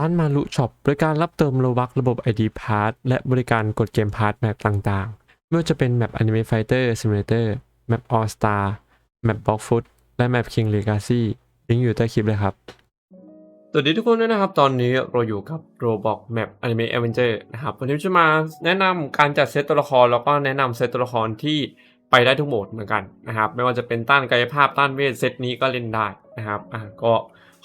ร้านมารุช็อปบริการรับเติมโลบักระบบ ID p a s s และบริการกดเกมพาร์ทแมปต่างๆ ไม่ว่าจะเป็นแมป Anime Fighter Simulator แมป All Star แมป Block Foot และแมป King Legacy ลิงก์อยู่ใต้คลิปเลยครับสวัสดีทุกคนด้วยนะครับ ตอนนี้เราอยู่กับ Roblox Map Anime Avenger นะครับ วันนี้จะมาแนะนำการจัดเซตตัวละคร แล้วก็แนะนำเซตตัวละครที่ไปได้ทุกโหมดเหมือนกันนะครับ ไม่ว่าจะเป็นต้านกายภาพต้านเวทเซตนี้ก็เล่นได้นะครับอะก็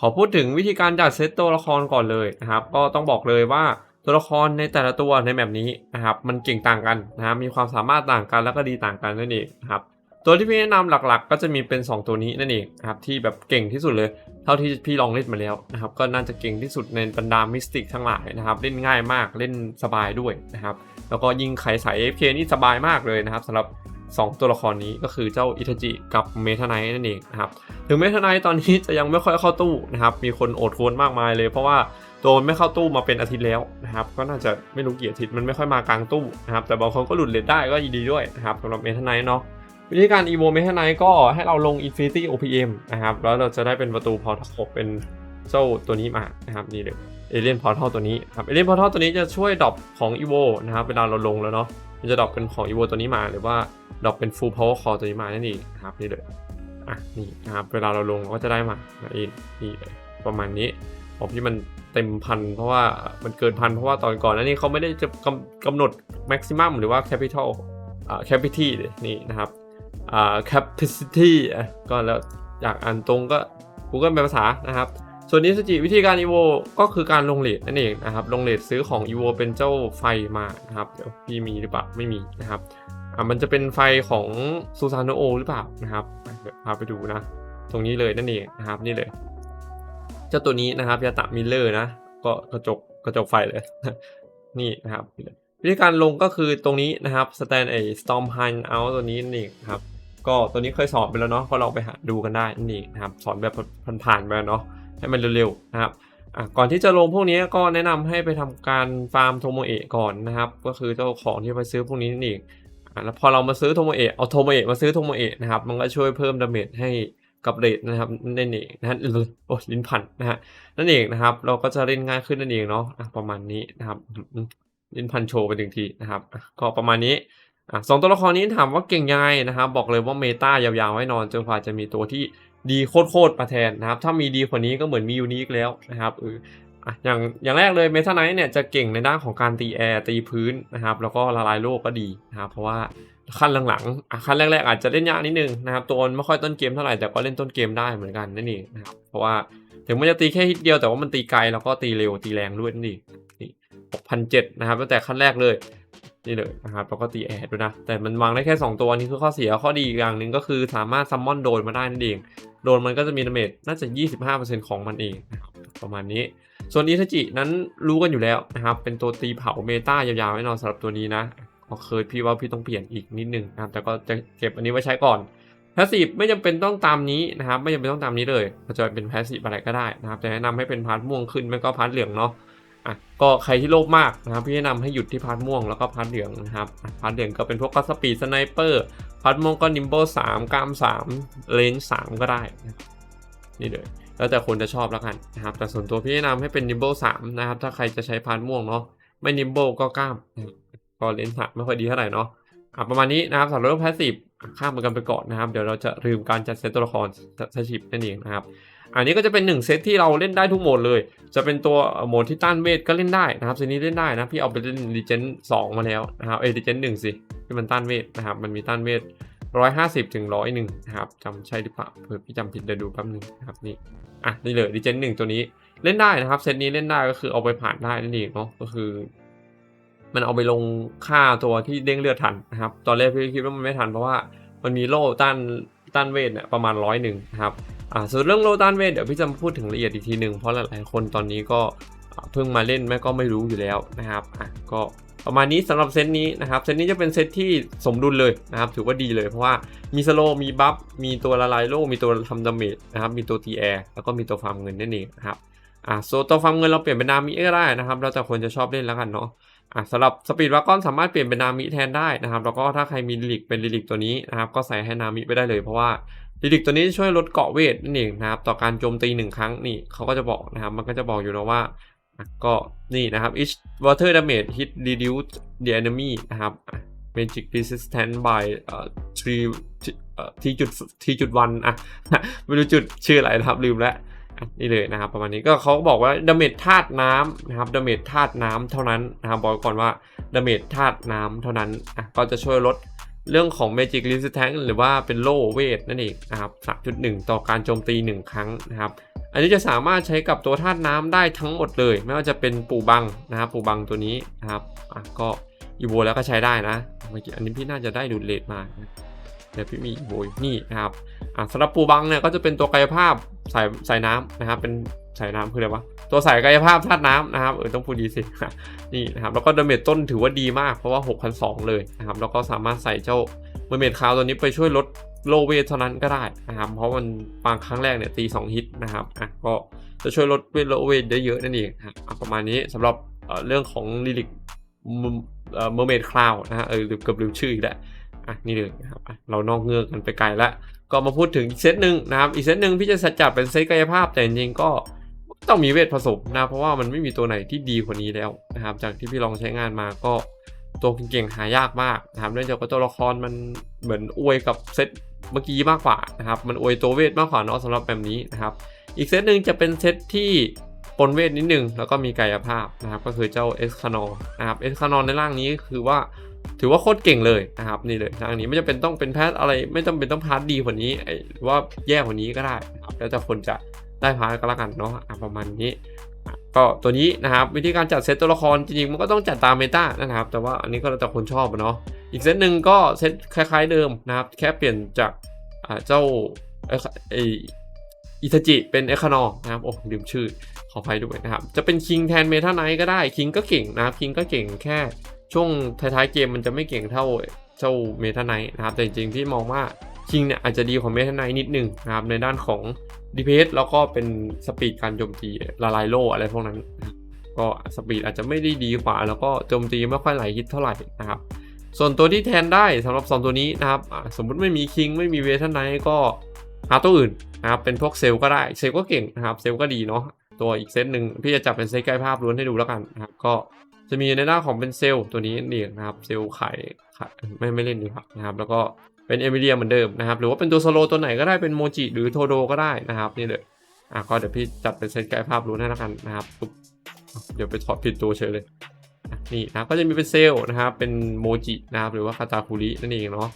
อพูดถึงวิธีการจัดเซตตัวละครก่อนเลยนะครับ ก็ต้องบอกเลยว่าตัวละครในแต่ละตัวในแบบนี้นะครับ มันเก่งต่างกันนะครับมีความสามารถต่างกันแล้วก็ดีต่างกันนั่นเองนะครับตัวที่พี่แนะนำหลักๆ ก็จะมีเป็น 2 ตัวนี้นั่นเองนะครับที่แบบเก่งที่สุดเลย เท่าที่พี่ลองเล่นมาแล้วนะครับ ก็น่าจะเก่งที่สุดในบรรดามิสติกทั้งหลายนะครับ เล่นง่ายมากเล่นสบายด้วยนะครับ แล้วก็ยิงไขสาย AFK นี่สบายมากเลยนะครับสำหรับ 2 ตัวละครนี้ก็คือเจ้าอิทาจิกับเมทาไนนั่นเองนะครับถึงเมทาไนตอนนี้จะยังไม่ค่อยเข้าตู้นะครับมีคนโอดโคนมากมายเลยเพราะว่าโดนไม่เข้าตู้มาเป็นอาทิตย์แล้วนะครับก็น่าจะไม่รู้กี่อาทิตย์มันไม่ค่อยมากลางตู้นะครับแต่บางคนก็หลุดเลทได้ก็ยินดีด้วยนะครับสำหรับเมทาไนเนาะวิธีการ evo m e t a n i ก็ให้เราลง infinity opm นะครับแล้วเราจะได้เป็นประตูพอทัลเป็นเจ้าตัวนี้มานะครับนี่เลยเอเลียนพอร์ทัลตัวนี้ครับเอเลียนพอร์ทัลตัวนี้จะช่วยดรอปของ evo นะครับเวลาเราลงแล้วเนาะ มันจะดรอปเป็นของ evo ตัวนี้มาหรือว่าดรอปเป็น full power core ตัวนี้มานั่นเองนะครับนี่เลยอะนี่นะครับเวลาเราลงเราก็จะได้มานี่นี่ประมาณนี้ของพี่มันเต็มพันเพราะว่ามันเกินพันเพราะว่าตอนก่อนนั้นนี่เขาไม่ได้จะกำกำหนด maximum หรือว่า capital อ่า capacity นี่นะครับอ่า capacity อะก็แล้วอยากอ่านตรงก็ Google เป็นภาษานะครับ ส่วนนี้สจิวิธีการ evo ก็คือการลงเลทนั่นเองนะครับ ลงเลทซื้อของ evo เป็นเจ้าไฟมานะครับ เดี๋ยวพี่มีหรือเปล่า ไม่มีนะครับ อ่ามันจะเป็นไฟของซูซานโอหรือเปล่านะครับเดี๋ยวพาไปดูนะ ตรงนี้เลยนั่นเองนะครับ นี่เลย เจ้าตัวนี้นะครับยาตะมิลเลอร์นะ ก็กระจกกระจกไฟเลย นี่นะครับวิธีการลงก็คือตรงนี้นะครับ stand a storm hunt out ตัวนี้นั่นเองครับ ก็ตัวนี้เคยสอนไปแล้วเนาะ ก็ลองไปหาดูกันได้นั่นเองนะครับ สอนแบบผ่านๆไปเนาะ ให้มันเร็วๆนะครับก่อนที่จะลงพวกนี้ก็แนะนำให้ไปทำการฟาร์มโทโมเอะก่อนนะครับ ก็คือเจ้าของที่ไปซื้อพวกนี้นั่นเองอแล้วพอเรามาซื้อโทโมเอะเอาโทโมเอะมาซื้อโทโมเอะนะครับ มันก็ช่วยเพิ่มดาเมจให้กับเรทนะครับนั่นเองนะฮะโอ้ลิ้นพันนะฮะนั่นเองนะครับ เราก็จะเล่นง่ายขึ้นนั่นเองเนาะประมาณนี้นะครับลินพันโชว์ไปหนึ่งทีนะครับ ก็ประมาณนี้สองตัวละครนี้ถามว่าเก่งยังไงนะครับ บอกเลยว่าเมตายาวๆไว้นอนจนกว่าจะมีตัวที่ ดีโคตรๆมาแทนนะครับ ถ้ามีดีกว่านี้ก็เหมือนมียูนิคแล้วนะครับเอออย่างอย่างแรกเลยเมทาไนท์เนี่ยจะเก่งในด้านของการตีแอร์ตีพื้นนะครับ แล้วก็ละลายโลกก็ดีนะครับ เพราะว่าขั้นหลังๆขั้นแรกๆ อาจจะเล่นยากนิดนึงนะครับตัวนไม่ค่อยต้นเกมเท่าไหร่แต่ก็เล่นต้นเกมได้เหมือนกันนั่นเองนะครับเพราะว่าถึงมันจะตีแค่ฮิตเดียวแต่ว่ามันตีไกลแล้วก็ตีเร็วตีแรงด้วยนั่นเองนี่6,007นะครับตั้งแต่ขั้นแรกเลยนี่เลยนะครับแล้วก็ตีแอดด้วยนะ แต่มันวางได้แค่ 2 ตัวนี้คือข้อเสียข้อดีอย่างหนึ่งก็คือสามารถซัมมอนโดนมาได้นั่นเอง โดนมันก็จะมีดาเมจน่าจะ 25%ของมันเองนะครับประมาณนี้ ส่วนอิทจินั้นรู้กันอยู่แล้วนะครับ เป็นตัวตีเผาเมตายาวๆแน่นอนสำหรับตัวนี้นะเคยพี่ว่าพี่ต้องเปลี่ยนอีกนิดนึงนะครับแต่ก็จะเก็บอันนี้ไว้ใช้ก่อนพาสซีฟไม่จำเป็นต้องตามนี้นะครับ ไม่จำเป็นต้องตามนี้เลยเราจะเป็นพาสซีฟอะไรก็ได้นะครับแต่แนะนำให้เป็นพาร์ทม่วงขึ้นไม่ก็พาร์ทเหลืองเนาะอะก็ใครที่โลภมากนะครับพี่แนะนำให้หยุดที่พาร์ทม่วงแล้วก็พาร์ทเหลืองนะครับพาร์ทเหลืองก็เป็นพวกกัสปีดสไนเปอร์ พัดม่วงก็นิมโบสามกล้ามสามเลนสามก็ได้นะนี่เลยแล้วแต่คนจะชอบแล้วกันนะครับแต่ส่วนตัวพี่แนะนำให้เป็นนิมโบสามนะครับถ้าใครจะใช้พัดม่วงเนาะไม่นิมโบก็กล้ามก็เลนสามไม่ค่อยดีเท่าไหร่เนาะอะประมาณนี้นะครับสำหรับเรื่องพาสซีฟข้ามมันกันไปก่อนนะครับ เดี๋ยวเราจะลืมการจัดเซตตัวละครใช้ชิปนั่นเองนะครับ อันนี้ก็จะเป็นหนึ่งเซตที่เราเล่นได้ทุกโหมดเลย จะเป็นตัวโหมดที่ต้านเวทก็เล่นได้นะครับเซตนี้เล่นได้นะพี่เอาไปเล่นดีเจนสองมาแล้วนะครับเอดีเจนหนึ่งสิที่มันต้านเวทนะครับมันมีต้านเวทร้อยห้าสิบถึงร้อยหนึ่งนะครับจำใช่หรือเปล่าเผื่อพี่จำผิดเดี๋ยวดูแป๊บนึงนะครับนี่อะนี่เลยดีเจนหนึ่งตัวนี้เล่นได้นะครับเซตนี้เล่นได้ก็คือเอาไปผ่านได้นั่นเองเนาะก็คือ มันเอาไปลงค่าตัวที่เด้งเลือดทันนะครับตอนแรกพี่คิดว่ามันไม่ทันเพราะว่ามันมีโล่ต้านต้านเวทเนี่ยประมาณร้อยหนึ่งนะครับ อ่าส่วนเรื่องโลตันเวทเดี๋ยวพี่จะมาพูดถึงละเอียดอีกทีหนึ่งเพราะหลายๆคนตอนนี้ก็เพิ่งมาเล่นแม่ก็ไม่รู้อยู่แล้วนะครับอะก็ประมาณนี้สำหรับเซตนี้นะครับเซตนี้จะเป็นเซตที่สมดุลเลยนะครับถือว่าดีเลยเพราะว่ามีสโลมีบัฟมีตัวละลายโลมีตัวทำดาเมจนะครับมีตัวตีแอร์แล้วก็มีตัวฟาร์มเงินนั่นเองนะครับอ่าโซตัวฟาร์มเงินเราเปลี่ยนเป็นนามิก็ได้นะครับแล้วแต่คนจะชอบเล่นแล้วกันเนาะอะสำหรับสปีดวากอนสามารถเปลี่ยนเป็นนามิแทนได้นะครับแล้วก็ถ้าใครมีลิลิกเป็นลิลิกตัวนี้นะครับก็ใส่ให้นามิไปได้เลยเพราะว่า ลิลิกตัวนี้ช่วยลดเกาะเวทนั่นเองนะครับ ต่อการโจมตีหนึ่งครั้งนี่เขาก็จะบอกนะครับ มันก็จะบอกอยู่นะว่าก็นี่นะครับ each water damage hit reduce the enemy นะครับ magic resistance by three ทีจุดทีจุดวันอะไม่รู้จุดชื่ออะไรนะครับลืมแล้วอะนี่เลยนะครับ ประมาณนี้ก็เขาบอกว่าดาเมจธาตุน้ำนะครับดาเมจธาตุน้ำเท่านั้นนะครับบอกก่อนว่าดาเมจธาตุน้ำเท่านั้นอะก็จะช่วยลด เรื่องของ Magic Resistance หรือว่าเป็นโล่เวทนั่นเองนะครับ 3.1 ต่อการโจมตี 1 ครั้งนะครับ อันนี้จะสามารถใช้กับตัวธาตุน้ำได้ทั้งหมดเลย ไม่ว่าจะเป็นปูบังนะครับ ปูบังตัวนี้นะครับ ก็อีโวแล้วก็ใช้ได้นะเมื่อกี้อันนี้พี่น่าจะได้ดูดเลดมานะ เดี๋ยวพี่มีโวอยู่นี่นะครับอะสำหรับปูบังเนี่ยก็จะเป็นตัวกายภาพสายสายน้ำนะครับเป็นสายน้ำคืออะไรวะตัวสายกายภาพธาตุน้ำนะครับเออต้องพูดดีสินี่นะครับแล้วก็ดาเมจต้นถือว่าดีมากเพราะว่า 6,200 เลยนะครับแล้วก็สามารถใส่เจ้าเมอร์เมดคาวตัวนี้ไปช่วยลดโลเวทเท่านั้นก็ได้นะครับเพราะมันบางครั้งแรกเนี่ยตี 2 ฮิตนะครับอะก็จะช่วยลดเวทโลเวทได้เยอะนั่นเองอะประมาณนี้สำหรับเรื่องของลิลิกเอ่อเมอร์เมดคลาวนะฮะเออเกือบลืมชื่ออีกแล้ว อะนี่เลยนะครับเรานอกเงือกกันไปไกลแล้วก็มาพูดถึงอีกเซตหนึ่งนะครับอีกเซตหนึ่งพี่จะจัดเป็นเซตกายภาพแต่จริงๆก็ต้องมีเวทผสมนะเพราะว่ามันไม่มีตัวไหนที่ดีกว่านี้แล้วนะครับจากที่พี่ลองใช้งานมาก็ตัวเก่งๆหายากมากนะครับเนื่องจากว่าตัวละครมันเหมือนอวยกับเซตเมื่อกี้มากกว่านะครับมันอวยตัวเวทมากกว่าเนาะสำหรับแบบนี้นะครับอีกเซตหนึ่งจะเป็นเซตที่ปนเวทนิดนึงแล้วก็มีกายภาพนะครับก็คือเจ้าเอสคานอนะครับเอสคานอในร่างนี้คือว่า ถือว่าโคตรเก่งเลยนะครับนี่เลยทางนี้ไม่จำเป็นต้องเป็นแพทย์อะไร ไม่จำเป็นต้องพาร์ทดีกว่านี้หรือว่าแย่กว่านี้ก็ได้นะครับแล้วแต่คนจะได้พาร์ทก็แล้วกันเนาะประมาณนี้ก็ตัวนี้นะครับวิธีการจัดเซตตัวละครจริงๆมันก็ต้องจัดตามเมตานะครับ แต่ว่าอันนี้ก็แล้วแต่คนชอบเนาะอีกเซตหนึ่งก็เซตคล้ายๆเดิมนะครับ แค่เปลี่ยนจากเจ้าไออิทาจิเป็นเอคานอนะครับโอ้ลืมชื่อขออภัยด้วยนะครับ จะเป็นคิงแทนเมทาไนก็ได้คิงก็เก่งนะครับคิงก็เก่งแค่ ช่วงท้ายๆเกมมันจะไม่เก่งเท่าเจ้าเมทาไนท์นะครับ แต่จริงๆพี่มองว่าคิงเนี่ยอาจจะดีกว่าเมทาไนท์นิดนึงนะครับในด้านของดีเพสแล้วก็เป็นสปีดการโจมตีละลายโลอะไรพวกนั้น ก็สปีดอาจจะไม่ได้ดีกว่า แล้วก็โจมตีไม่ค่อยไหลฮิตเท่าไหร่นะครับ ส่วนตัวที่แทนได้สำหรับ 2 ตัวนี้นะครับ สมมุติไม่มีคิงไม่มีเวทไนท์ก็หาตัวอื่นนะครับเป็นพวกเซลก็ได้เซลก็เก่งนะครับเซลก็ดีเนาะตัวอีกเซตหนึ่งพี่จะจับเป็นเซตใกล้ภาพล้วนให้ดูแล้วกันนะครับก็ จะมีในด้าของเป็นเซลล์ตัวนี้นี่นะครับเซลล์ขายขายไม่ไม่เล่นดีครับนะครับ แล้วก็เป็นเอมิเลียเหมือนเดิมนะครับ หรือว่าเป็นตัวสโลตัวไหนก็ได้เป็นโมจิหรือโทโดก็ได้นะครับนี่เลยอะก็เดี๋ยวพี่จัดเป็นเซตไกด์ภาพรู้ให้แล้วกันนะครับเดี๋ยวไปถอดผิดตัวเฉยเลยนี่นะก็จะมีเป็นเซลล์นะครับ เป็นโมจินะครับ หรือว่าคาตาคุรินั่นเองเนาะ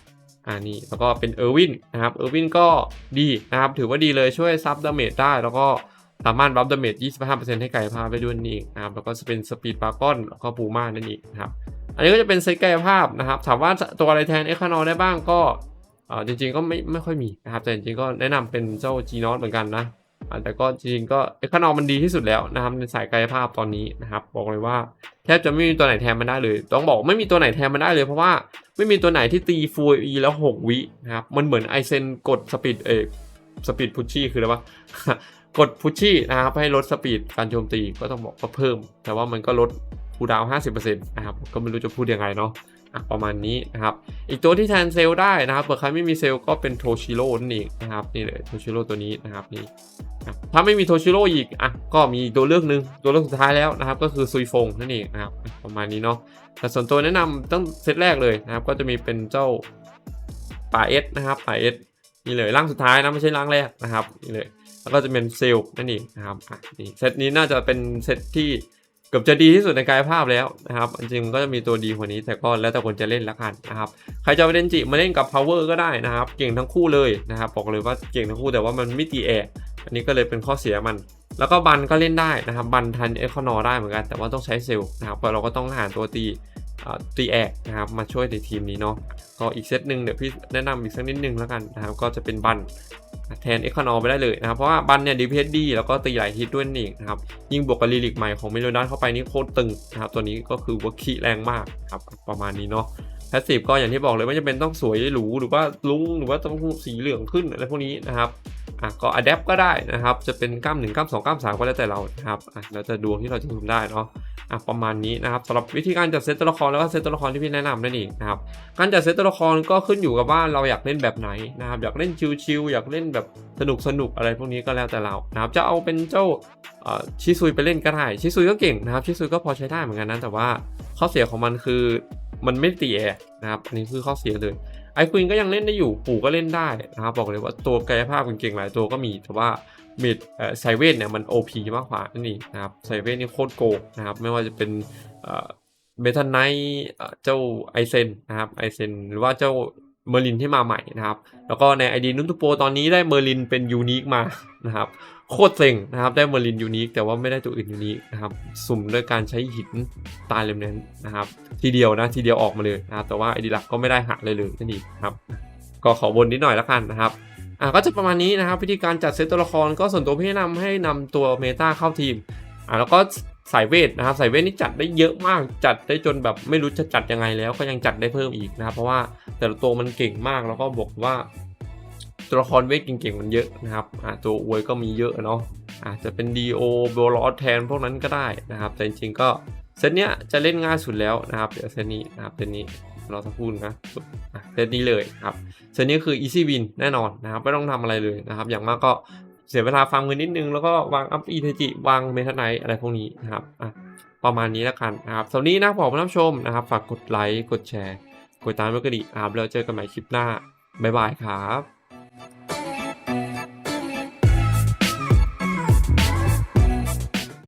อ่านี่แล้วก็เป็นเออร์วินนะครับเออร์วินก็ดีนะครับ ถือว่าดีเลยช่วยซับดาเมจได้แล้วก็ สามารถบัฟดาเมจ 25%ให้กายภาพไปด้วยนี่นะครับ แล้วก็จะเป็นสปีดปากอนแล้วก็ปูม่านั่นเองนะครับ อันนี้ก็จะเป็นเซตกายภาพนะครับ ถามว่าตัวอะไรแทนเอคานอได้บ้างก็จริงๆก็ไม่ไม่ค่อยมีนะครับ แต่จริงๆก็แนะนำเป็นเจ้า G n o t เหมือนกันนะ แต่ก็จริงๆก็เอคานอมันดีที่สุดแล้วนะครับในสายกายภาพตอนนี้นะครับ บอกเลยว่าแทบจะไม่มีตัวไหนแทนมันได้เลย ต้องบอกไม่มีตัวไหนแทนมันได้เลยเพราะว่าไม่มีตัวไหนที่ตีฟูอีแล้ว 6 วินะครับ มันเหมือนไอเซนกดสปีดเอสปีดพุชชี่คืออะไรวะ กดพุชชี่นะครับให้ลดสปีดการโจมตีก็ต้องบอกว่าเพิ่ม แต่ว่ามันก็ลดคูดาวน์50%นะครับก็ไม่รู้จะพูดยังไงเนาะะประมาณนี้นะครับ อีกตัวที่แทนเซลล์ได้นะครับเผื่อใครไม่มีเซลล์ก็เป็นโทชิโร่นั่นเองนะครับนี่เลยโทชิโร่ตัวนี้นะครับนี่ถ้าไม่มีโทชิโร่อีกอะก็มีตัวเลือกหนึ่งตัวเลือกสุดท้ายแล้วนะครับก็คือซุยฟงนั่นเองนะครับประมาณนี้เนาะแต่ส่วนตัวแนะนำตั้งเซตแรกเลยนะครับก็จะมีเป็นเจ้าป่าเอสนะครับป่าเอสนี่เลยร่างสุดท้ายนะไม่ใช่ร่างแรกนะครับนี่เลย แล้วก็จะเป็นเซลล์นั่นเองนะครับอะนี่เซตนี้น่าจะเป็นเซตที่เกือบจะดีที่สุดในกายภาพแล้วนะครับจริงๆมันก็จะมีตัวดีกว่านี้แต่ก็แล้วแต่คนจะเล่นละกันนะครับใครจะเอาเดนจิมาเล่นกับ power ก็ได้นะครับ เก่งทั้งคู่เลยนะครับบอกเลยว่าเก่งทั้งคู่แต่ว่ามันไม่ตีแอร์อันนี้ก็เลยเป็นข้อเสียมัน แล้วก็บันก็เล่นได้นะครับ บันทันเอคอนอได้เหมือนกัน แต่ว่าต้องใช้เซลล์นะครับเพราะเราก็ต้องหาตัวตี ตีแอกนะครับมาช่วยในทีมนี้เนาะก็อีกเซตหนึ่งเดี๋ยวพี่แนะนำอีกสักนิดนึงแล้วกันนะครับก็จะเป็นบันแทนเอ็กคอนอไปได้เลยนะครับเพราะว่าบันเนี่ยดีเพสดีแล้วก็ตีหลายฮิตด้วยนี่นะครับยิ่งบวกกับลีลิกใหม่ของเมโลดันเข้าไปนี่โคตรตึงนะครับตัวนี้ก็คือว่าคีแรงมากครับประมาณนี้เนาะแพสซีฟก็อย่างที่บอกเลยไม่จำเป็นต้องสวยหรูหรือว่าลุ้งหรือว่าต้องสีเหลืองขึ้นอะไรพวกนี้นะครับ อะก็อัดแอปก็ได้นะครับ จะเป็นกล้ามหนึ่งกล้ามสองกล้ามสามก็แล้วแต่เรานะครับอะแล้วจะดวงที่เราจะทำได้เนาะอะประมาณนี้นะครับสำหรับวิธีการจัดเซตตัวละครแล้วก็เซตตัวละครที่พี่แนะนำนั่นเองนะครับการจัดเซตตัวละครก็ขึ้นอยู่กับว่าเราอยากเล่นแบบไหนนะครับอยากเล่นชิวๆอยากเล่นแบบสนุกสนุกอะไรพวกนี้ก็แล้วแต่เรานะครับจะเอาเป็นเจ้าชิซุยไปเล่นก็ได้ชิซุยก็เก่งนะครับชิซุยก็พอใช้ได้เหมือนกันนะแต่ว่าข้อเสียของมันคือมันไม่ตีแอนะครับอันนี้คือข้อเสียเลย ไอควีนก็ยังเล่นได้อยู่ ปู่ก็เล่นได้นะครับบอกเลยว่าตัวกายภาพเก่งๆหลายตัวก็มี แต่ว่าเมดไซเวนเนี่ยมัน OP มากกว่านั่นเองนะครับไซเวนนี่โคตรโกงนะครับ ไม่ว่าจะเป็นเมทันไนเจ้าไอเซนนะครับไอเซนหรือว่าเจ้าเมอร์ลินที่มาใหม่นะครับ แล้วก็ในไอดีนุนทูโปตอนนี้ได้เมอร์ลินเป็นยูนิคมานะครับ โคตรเซ็งนะครับ ได้เมอร์ลินยูนิคแต่ว่าไม่ได้ตัวอื่นยูนิคนะครับ สุ่มด้วยการใช้หินตายเลมเนนนะครับ ทีเดียวนะทีเดียวออกมาเลยนะครับแต่ว่าไอดีหลักก็ไม่ได้หักเลยเลยนั่นเองครับ ก็ขอวนนิดหน่อยแล้วกันนะครับอะก็จะประมาณนี้นะครับวิธีการจัดเซตตัวละครก็ส่วนตัวพี่แนะนำให้นำตัวเมตาเข้าทีมอะแล้วก็สายเวทนะครับสายเวทนี่จัดได้เยอะมากจัดได้จนแบบไม่รู้จะจัดยังไงแล้วก็ยังจัดได้เพิ่มอีกนะครับเพราะว่าแต่ละตัวมันเก่งมากแล้วก็บอกว่า ตัวละครเวทเก่งๆมันเยอะนะครับอะตัวอวยก็มีเยอะเนาะอาจจะเป็นดีโอโบลอสแทนพวกนั้นก็ได้นะครับ แต่จริงๆก็เซตเนี้ยจะเล่นง่ายสุดแล้วนะครับ เดี๋ยวเซตนี้นะครับเซตนี้เราจะพูดนะเซตนี้เลยครับเซตนี้คือ easy win แน่นอนนะครับ ไม่ต้องทำอะไรเลยนะครับ อย่างมากก็เสียเวลาฟังเงินนิดนึง แล้วก็วางอัพอีเทจิวางเมทัไนอะไรพวกนี้นะครับประมาณนี้แล้วกันนะครับสำหรับนี้นะขอบคุณท่านชมนะครับ ฝากกดไลค์กดแชร์ กดตามด้วยกระดิ่งนะครับแล้วเจอกันใหม่คลิปหน้าบ๊ายบายครับ